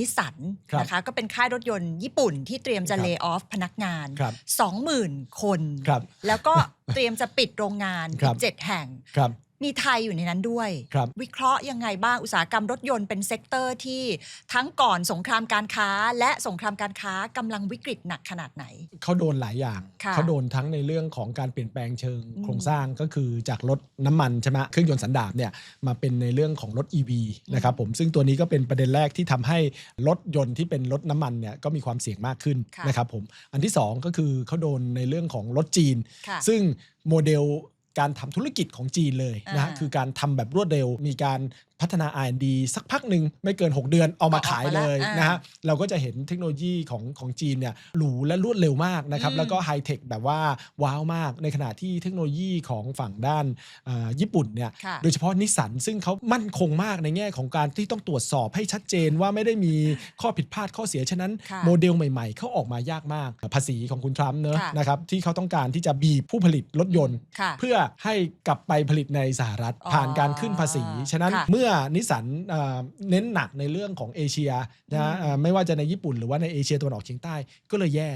นิสสันครับนะคะก็เป็นค่ายรถยนต์ญี่ปุ่นที่เตรียมจะครับเลิกออฟพนักงานครับ20,000 คนครับแล้วก็เตรียมจะปิดโรงงานครัอีบกเจ็ดแห่งครับ มีไทยอยู่ในนั้นด้วย ครับ วิเคราะห์ยังไงบ้างอุตสาหกรรมรถยนต์เป็นเซกเตอร์ที่ทั้งก่อนสงครามการค้า และสงครามการค้ากำลังวิกฤตหนักขนาดไหน เขาโดนหลายอย่าง ค่ะเขาโดนทั้งในเรื่องของการเปลี่ยนแปลงเชิงอืมโครงสร้างก็คือจากรถน้ำมันใช่ไหมเครื่องยนต์สันดาปเนี่ยมาเป็นในเรื่องของรถ EV นะครับผมซึ่งตัวนี้ก็เป็นประเด็นแรกที่ทำให้รถยนต์ที่เป็นรถน้ำมันเนี่ยก็มีความเสี่ยงมากขึ้นค่ะ นะครับผมอันที่สองก็คือเขาโดนในเรื่องของรถจีน ค่ะ ซึ่งโมเดล การทำธุรกิจของจีนเลยนะฮะอ่าคือการทำแบบรวดเร็ว มีการ พัฒนา R&D สักพักหนึ่งไม่เกิน 6 เดือนเอามาเอาออกขายมาเลแล้วยอ่านนะฮะเราก็จะเห็นเทคโนโลยีของของจีนเนี่ยหรูและรวดเร็วมากนะครับอืมแล้วก็ไฮเทคแบบว่าว้าวมากในขณะที่เทคโนโลยีของฝั่งด้านอ่าญี่ปุ่นเนี่ยค่ะโดยเฉพาะนิสสันซึ่งเขามั่นคงมากในแง่ของการที่ต้องตรวจสอบให้ชัดเจนว่าไม่ได้มีข้อผิดพลาดข้อเสียฉะนั้นค่ะโมเดลใหม่ๆเขาออกมายากมากภาษีของคุณทรัมป์เนอะค่ะนะครับที่เขาต้องการที่จะบีบผู้ผลิตรถยนต์ค่ะเพื่อให้กลับไปผลิตในสหรัฐอ๋อผ่านการขึ้นภาษี ฉะนั้นค่ะเมื่อนิสสันเอ่อเน้นหนักในเรื่องของเอเชียนะฮะอืมเอ่อไม่ว่าจะในญี่ปุ่นหรือว่าในเอเชียตะวันออกเฉียงใต้ก็เลยแย่